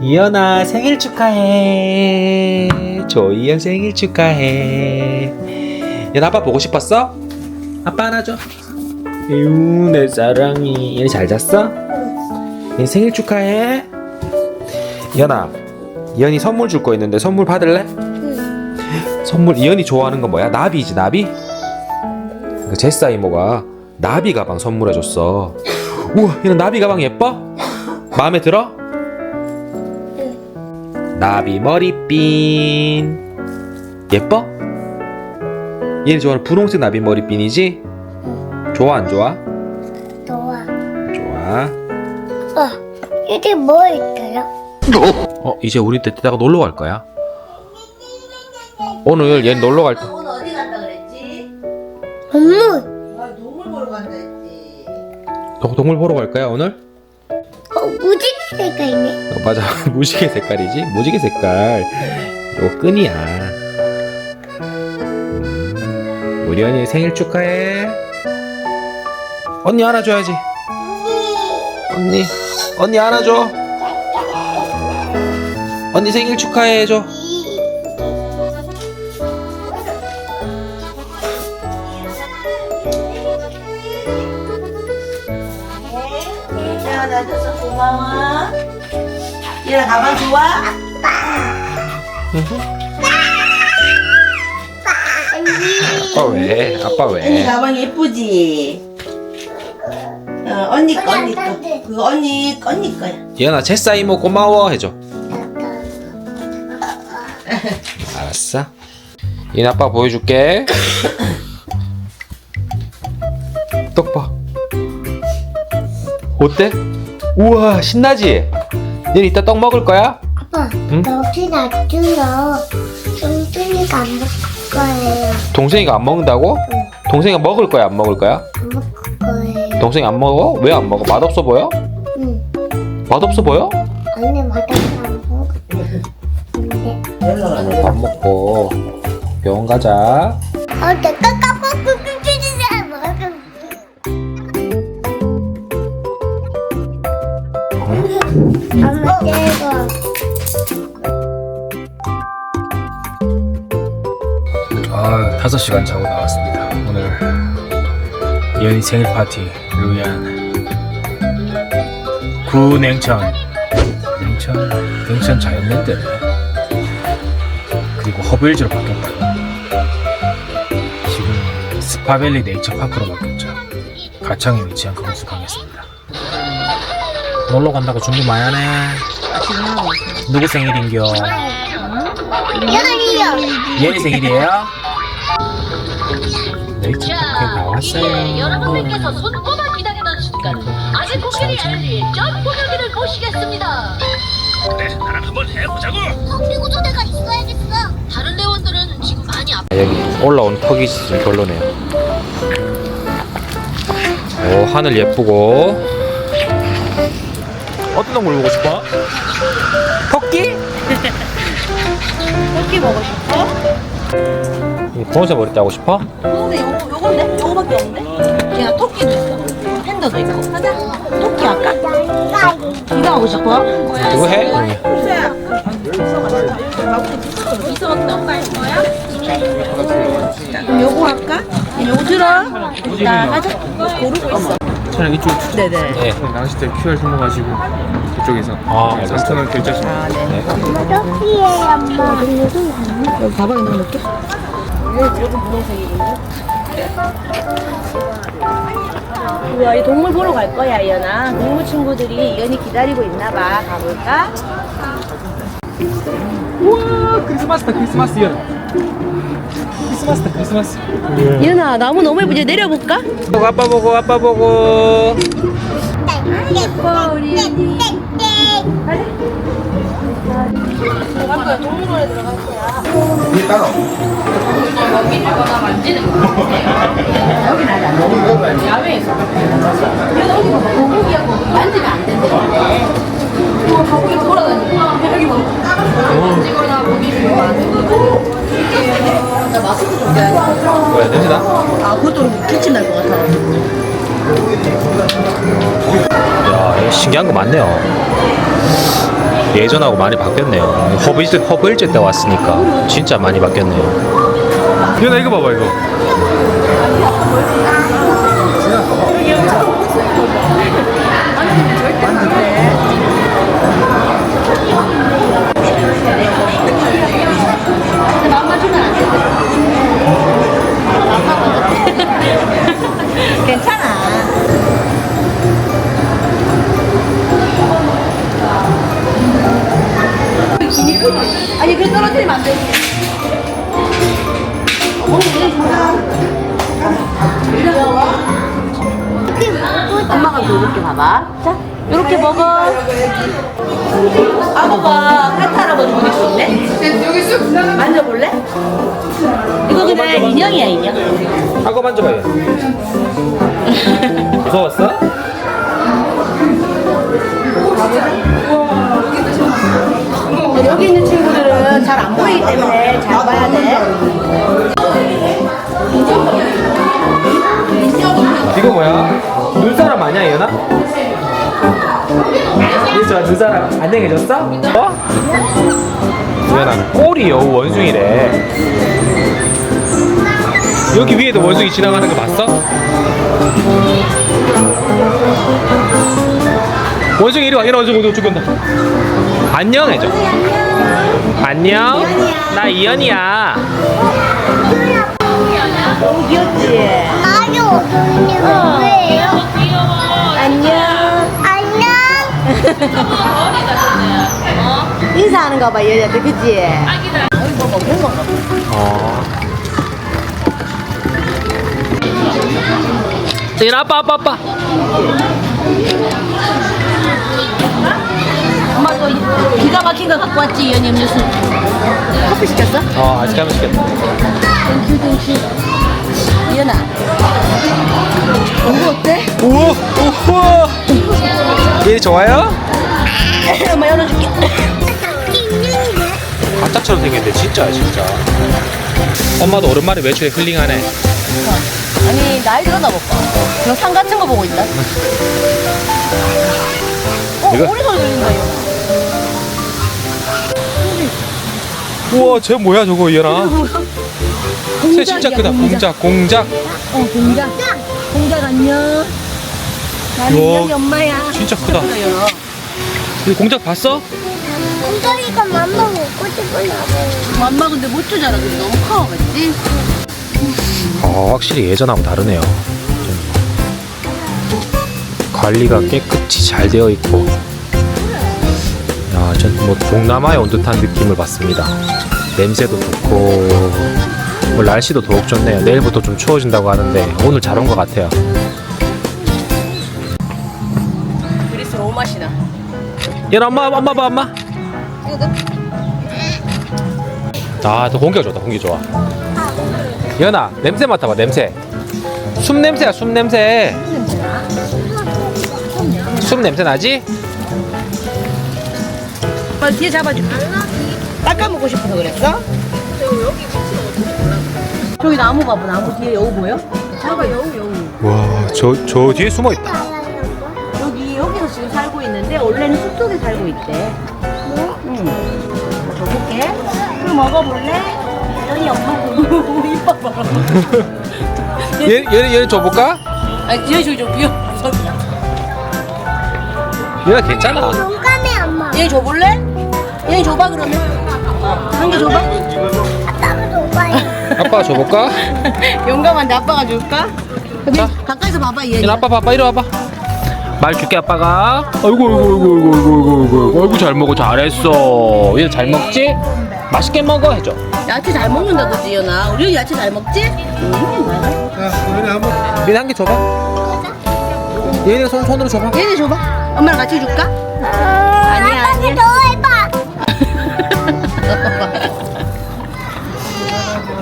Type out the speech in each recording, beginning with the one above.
이연아 생일 축하해. 조이연 생일 축하해. 얘 아빠 보고 싶었어? 아빠 안아줘. 에휴 내 사랑이. 얘 잘 잤어? 얘 생일 축하해. 이연아, 이연이 선물 줄 거 있는데 선물 받을래? 선물 이연이 좋아하는 건 뭐야? 나비지 나비? 그 제사 이모가 나비 가방 선물해줬어. 우와, 이런 나비 가방 예뻐? 마음에 들어? 나비 머리핀 예뻐? 얘는 좋아하는 분홍색 나비 머리핀이지? 좋아 안 좋아? 좋아. 좋아. 어, 이게 뭐 있어요? 어 이제 우리 때 때다가 놀러 갈 거야. 오늘 얘 놀러 갈 오늘 어디 간다 그랬지? 동물. 아 동물 보러 간다 했지. 동- 동물 보러 갈 거야 오늘? 어, 무지 있네. 어, 맞아. 무지개 색깔이지? 무지개 색깔. 요 끈이야. 음, 우리 언니 생일 축하해. 언니 안아줘야지. 언니 언니 안아줘. 언니 생일 축하해 해줘 얘랑 가방 좋아? 아빠 왜 아빠 언니 왜 가방 예쁘지? 어, 언니 거 언니 거. 그거 언니 거, 언니 거야. 이현아 제사 이모 고마워 해줘 알았어 이 아빠 보여줄게 떡봐 어때? 우와 신나지? 얘 이따 떡 먹을 거야? 아빠, 응? 여기 놔두요. 뚱뚱이가 안 먹을 거예요. 동생이가 안 먹는다고? 동생이가 먹을 거야 안 먹을 거야? 안 먹을 거예요. 동생이 안 먹어? 왜 안 먹어? 맛없어 보여? 응. 맛없어 보여? 언니 맛없어 안 먹어. 근데, 오늘 밥 먹고 병원 가자 어, 내가 엄마 떼고. 아, 5시간 자고 나왔습니다. 오늘 이현이 생일 파티를 위한 구냉천 냉천 냉천 자연랜 때문에 그리고 허브힐즈로 바뀌었다. 지금 스파밸리 네이처파크로 바뀌었죠. 가창에 위치한 가겠습니다. 놀러 간다고 준비 많이 하네. 누구 생일인겨? 여기요. 얘네 생일이에요? 네이처파크에 나왔어요. 여러분들께서 손꼽아 기다리던 순간 아직 코끼리 엘리 점 공연기를 모시겠습니다. 구조대가 있어야겠어. 다른 대원들은 지금 많이 아파. 여기 올라온 턱이 좀 별로네요. 오 하늘 예쁘고 어떤 동물 보고 싶어? 토끼? 토끼 먹고 싶어? 보호자 머리 따고 싶어? 근데 요거 요건데 요거밖에 없는데? 그냥 토끼도 있어. 팬더도 있고. 하자. 토끼 할까? 이거 하고 싶어? 이거 해? 응. 그럼 요거 할까? 요거 들어. 자, 하자. 고르고 있어. 차량 이쪽 네네. 네. 나가실 때 QR 숨어가지고 그쪽에서 아, 알겠어. 3,000원 결제하시면 아, 네. 토끼예요, 엄마. 여기 가방에 넣어놓을게. 우와, 이 동물 보러 갈 거야, 이연아. 동물 친구들이 이연이 기다리고 있나 봐. 가볼까? 우와 크리스마스다 크리스마스 연 크리스마스다 크리스마스. 이연아, 나무 너무 예쁘지? 내려볼까? 보고 아빠 보고 아빠 보고. 예뻐, 우리. 이연이. 아빠 동물원에 들어갈 신기한 거 많네요 예전하고 많이 바뀌었네요. 허브 일제, 허브 일제 때 왔으니까 진짜 많이 바뀌었네요. 이거 이거 봐봐 이거. 아빠가 카타 할아버지 보낼 수 있네? 만져볼래? 이거 그냥 인형이야, 인형. 하고 만져봐요. 무서웠어? 여기 있는 친구들은 잘 안 보이기 때문에 잘 봐야 돼. 이거 뭐야? 얘저 눈사람 안녕해졌어? 어? 얘나 꼬리 여우 원숭이래 여기 위에도 원숭이 지나가는 거 봤어? 원숭이 이리 와 이리 와 저거 죽는다 안녕 해줘 안녕 나 이현이야 너무 귀엽지? 아주 어두운데 왜요? 안녕. 인사하는 거 봐, 얘한테, 그치? 어. 이 아빠 아빠 아빠 엄마 또 기가 막힌 거 갖고 왔지, 이현이 음료수. 커피 시켰어? 어 아직 하면 시겠다 이현아. 이거 어때? 우와 우 와얘 좋아요? 엄마 열어줄게. 가짜처럼 생겼는데 진짜야 진짜 엄마도 오랜만에 외출에 힐링하네 아니, 나이 들었나 볼까? 그냥 상 같은 거 보고 있다. 어, 이거? 오리 소리 들린다, 이현아. 우와 쟤 뭐야 저거 이현아 쟤 진짜 크다 공작 공작 어, 공작. 공작 안녕. 나는 우와. 이현이 엄마야. 진짜 크다. 이 공작 봤어? 엉덩이가 맘마 먹고 싶으나 봐. 엄마 근데 못 주잖아. 근데 너무 커, 맞지? 어 확실히 예전하고 다르네요 좀 관리가 깨끗이 잘 되어 있고 야 전뭐 동남아에 온 듯한 느낌을 받습니다 냄새도 좋고 뭐 날씨도 더욱 좋네요 내일부터 좀 추워진다고 하는데 오늘 잘 온 것 같아요 맛이 나. 얘 엄마 엄마 봐 엄마 아더 공기가 좋다 공기 좋아 연아 냄새 맡아봐 냄새 숲 냄새야 숲 냄새 숲 냄새 나지? 엄마 뒤에 잡아줄게. 닦아먹고 싶어서 그랬어? 저기 나무 봐봐. 나무 뒤에 여우 보여? 잡아 여우 여우. 와 저 저 뒤에 숨어 있다 원래는 숲속에 살고 있대. 응. 줘볼게. 그럼 먹어볼래? 여기 엄마 보고 이뻐 봐. 얘, 얘, 얘 줘볼까? 아니 뒤에 저기 좀 비어. 얘가 괜찮아 용감해 엄마. 얘 줘볼래? 얘 줘봐 그러면. 한 개 줘봐. 아빠가 좋아해. 아빠가 줘볼까? 용감한데 아빠가 줄까? 자. 가까이서 봐봐 얘. 얘 아빠 봐봐 이리 와봐 말 줄게 아빠가 아이고 아이고 아이고 아이고 아이고 아이고 아이고 아이고 잘 먹어 잘했어 얘 잘 먹지? 맛있게 먹어 해줘 야채 잘 먹는다 그지 연아. 우리 야채 잘 먹지? 응. 맞아. 얘네 한 개 줘봐 얘네 손, 손으로 줘봐 얘네 줘봐. 엄마랑 같이 줄까? 아니야 아니야. 더 해봐.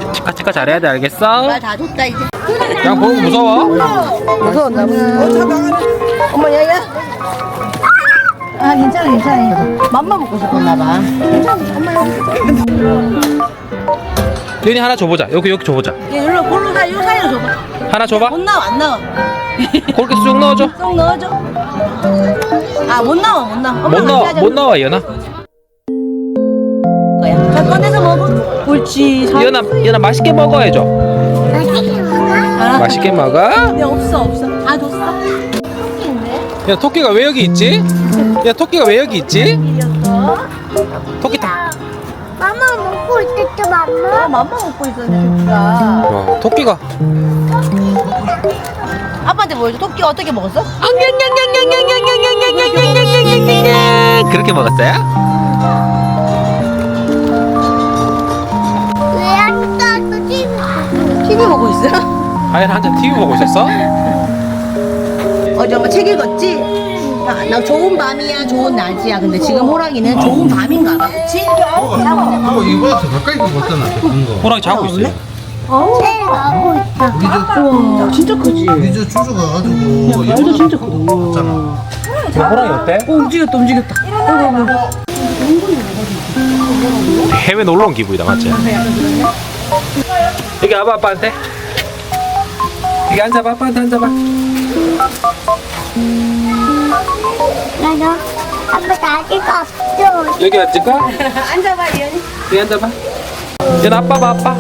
치카 치카 잘해야 돼 알겠어? 말 다 줬다 이제. 그냥 보고 무서워? 보다. 어머 야야. 아 괜찮아 괜찮아. 맘마 먹고 싶었나 봐. 얘네 하나 줘보자 여기 여기 줘보자 얘 일로 볼로 사, 요 사이로 줘봐. 하나 줘봐 못 나와 안 나와. 그렇게 쑥 넣어줘 쏙 넣어줘. 아 못 나와 못 나와. 못 나와. 못 나와 얘나 꺼내서 먹어. 옳지. 잘 이현아 이현아 맛있게 먹어야죠 맛있게 먹어? 알아. 맛있게 먹어 근데 없어 없어. 다 줬어. 야 토끼가 왜 여기 있지? 야 토끼가 왜 여기 있지? 토끼 다 마마 먹고 있었죠, 어, 마마? 맘마 먹고 있었는데 토끼가. 와, 토끼가 아빠한테 보여줘. 토끼 어떻게 먹었어? 그렇게 먹었어요? TV 보고 있어? 하연 한잔 TV 보고 있었어? 어제 엄마 책 읽었지? 아, 나 좋은 밤이야, 좋은 낮이야. 근데 지금 호랑이는 좋은 밤인가 봐. 그치? 어, 이거보다 더 가까이 보잖아. 큰 거. 호랑이 자고 있어요 먹고 있다. 우와, 진짜 크지? 우리 저 주주 가가지고 이거보다 진짜 크다. 잖아 호랑이 어때? 오, 움직였다, 움직였다. 해외 놀러 온 기분이다 맞지? 여기 와봐 아빠한테 여기 앉아봐 아빠한테 앉아봐 나도 아빠 나지가 없어. 여기 앉을까? 앉아봐, 리언이. 여기 앉아봐 얘 아빠 봐 아빠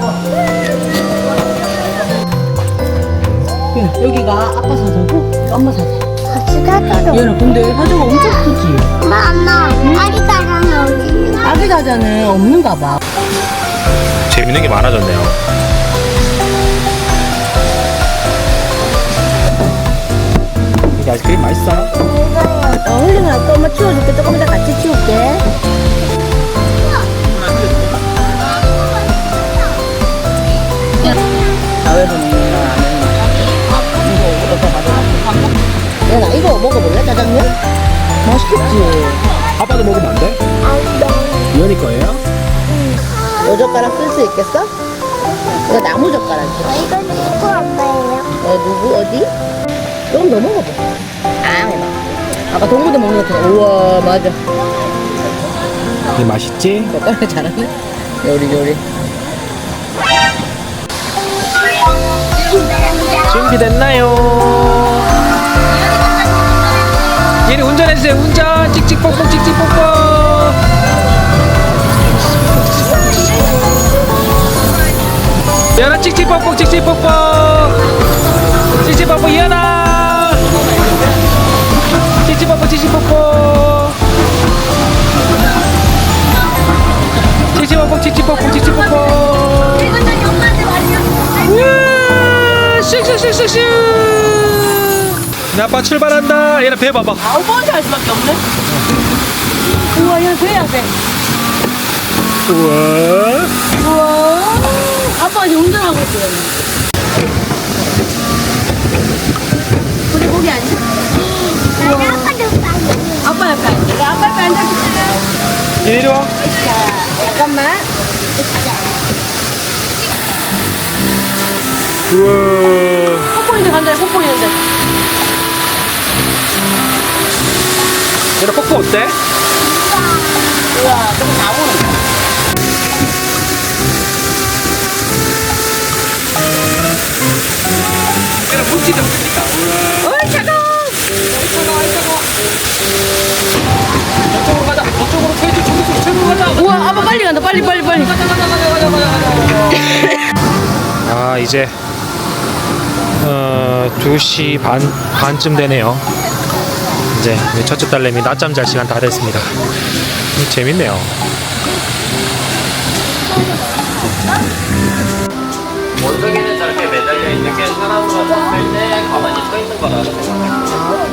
여기가 아빠 사자고 엄마 사자. 같이 가도록. 얘는 근데 사자가 엄청 크지? 마마, 아기 사람이 어디 아기 사자는 없는가 봐. 재밌는 게 많아졌네요 이게 아이스크림 맛있어? 어, 흘리면 아까 엄마 치워줄게. 조금 이따 같이 치울게. 먹는 아니야? 이거 가져가. 먹어볼래? 짜장면? 맛있겠지? 아빠도 먹으면 안 돼? 이현이 거예요? 요 젓가락 쓸 수 있겠어? 이거 나무 젓가락이야. 이건 누구 엄마예요? 어, 누구, 어디? 조금 더 먹어봐. 아. 아까 동구도 먹는 것 같아. 우와, 맞아. 이게 맛있지? 젓가락 잘하네. 요리, 요리. 준비됐나요? 얘는 운전해주세요 운전 찍찍뽕뽕 찍찍뽕뽕 연아 찍찍뽕뽕 찍찍뽕뽕 찍찍뽕뽕 연아 찍찍뽕뽕 찍찍뽕뽕 찍찍뽕뽕 우와! 슉슉슉슉슉. 내 아빠 출발한다. 얘는 배 봐봐. 아홉 번째 할 수밖에 없네. 우와, 얘 돼야 돼. 우와 우와. 아빠 이제 운전하고 있어. 우리 거기 앉아. 빨리. 아빠 옆에 앉아. 내가 아빠 옆에 앉아줄게. 이리 와 잠깐만. 우와 뽀뽀인데 간다, 뽀뽀인데. 얘는 뽀뽀 어때? 우와, 좀 나오네. 얘는 뭉치다 뭉치다 어이, 차가워. 저쪽으로 가자 저쪽으로 페이지 저쪽으로 저쪽으로 가자 우와, 아빠 빨리 간다. 빨리, 빨리, 빨리. 아 이제 어 2시 반 반쯤 되네요 이제 첫째 딸내미 낮잠 잘 시간 다 됐습니다 음, 재밌네요 원석이 거라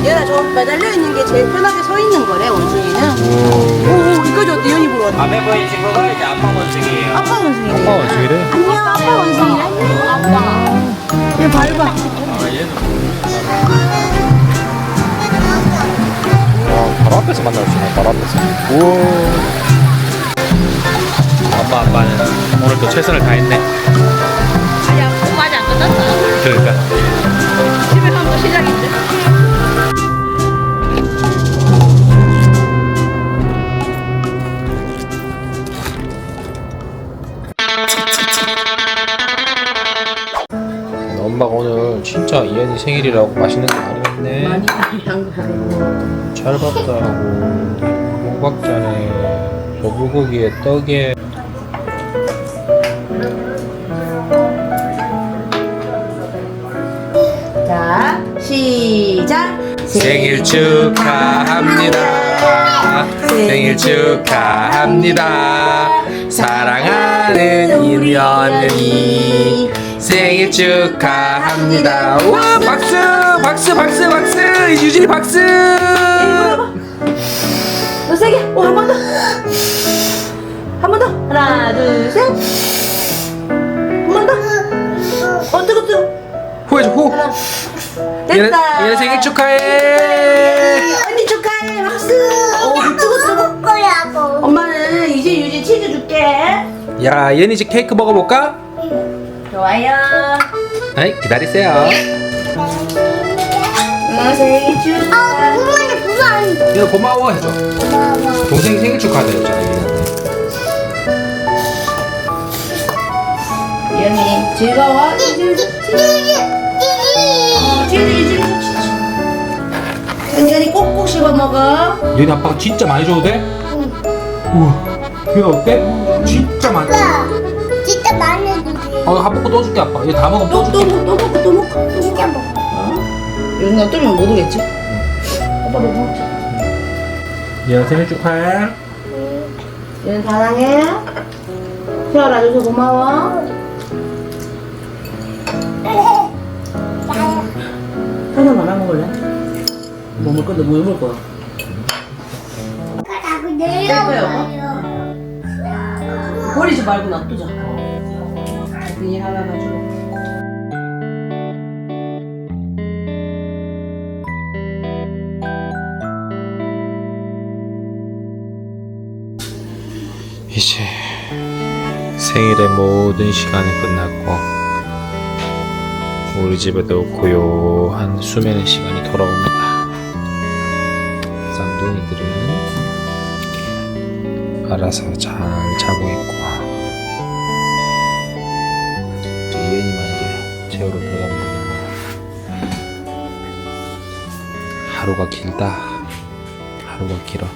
얘나 저 매달려 있는 게 제일 편하게 서 있는 거래, 원숭이는. 오, 오, 이거지 어때? 연이 보러. 밤에 보인 친구가 이제 아빠 원숭이에요 아빠 원숭이네. 아빠 원숭이래? 안녕, 아빠 원숭이. 안녕, 아빠. 얘 밟아. 와, 바로 앞에서 만날 수 있네, 바로 앞에서. 우와. 엄마, 아빠는 오늘 또 최선을 다했네. 아직 공부하지 안 끝났어. 그러니까. 집에 시작인데. 엄마가 오늘 진짜 이현이 생일이라고 맛있는 거 많이 했네. 많이. 찰밥도 하고, 호박전에, 소불고기에 떡에. 자, 시작. 생일 축하합니다. 생일 축하합니다. 사랑하는 이면이 생일 축하합니다. 우와 박수 박수 박수 박수 유진이 박수. 더 세게. 오, 한 번 더. 한 번 더. 하나, 둘, 셋. 한 번 더. 어, 뜨거, 뜨거. 후해줘 후. 얘네, 됐다. 얘네 생일 축하해. 언니 축하해. 박수. 오, 뜨거, 뜨거. 거라고. 엄마는 이제 유진 치즈 줄게. 야 얘네 이제 케이크 먹어볼까? 좋아요. 아이 기다리세요. 어, 생일 축하. 아, 부산. 얘 고마워 해줘. 고마워. 동생 생일 했잖아 얘한테. 연이 즐거워. 치즈, 꼭꼭 씹어 먹어. 얘네 아빠가 진짜 많이 줘도 돼? 우와 얘 어때? 진짜 많이 아빠, 진짜 많이 주지. 어, 한 볶고 또 줄게 아빠. 얘 다 먹으면 또, 줄게. 먹- 또 먹고, 또 먹고. 진짜 먹어. 요즘 놔두면 못 오겠지? 뭐 먹자. 얘 생일 축하해. 얘는 사랑해. 태어나줘서 고마워. 하나 말아 먹을래? 뭐 먹을 건데 뭐 먹을 거야? 가라고 내려가요. 버리지 말고 놔두자. 비닐 하나 가지고. 이제 생일의 모든 시간이 끝났고 우리 집에도 고요한 수면의 시간이 돌아옵니다. 쌍둥이들은 알아서 잘 자고 있고 이제 이은이만 이제 재우러 들어가면. 하루가 길다. 하루가 길어.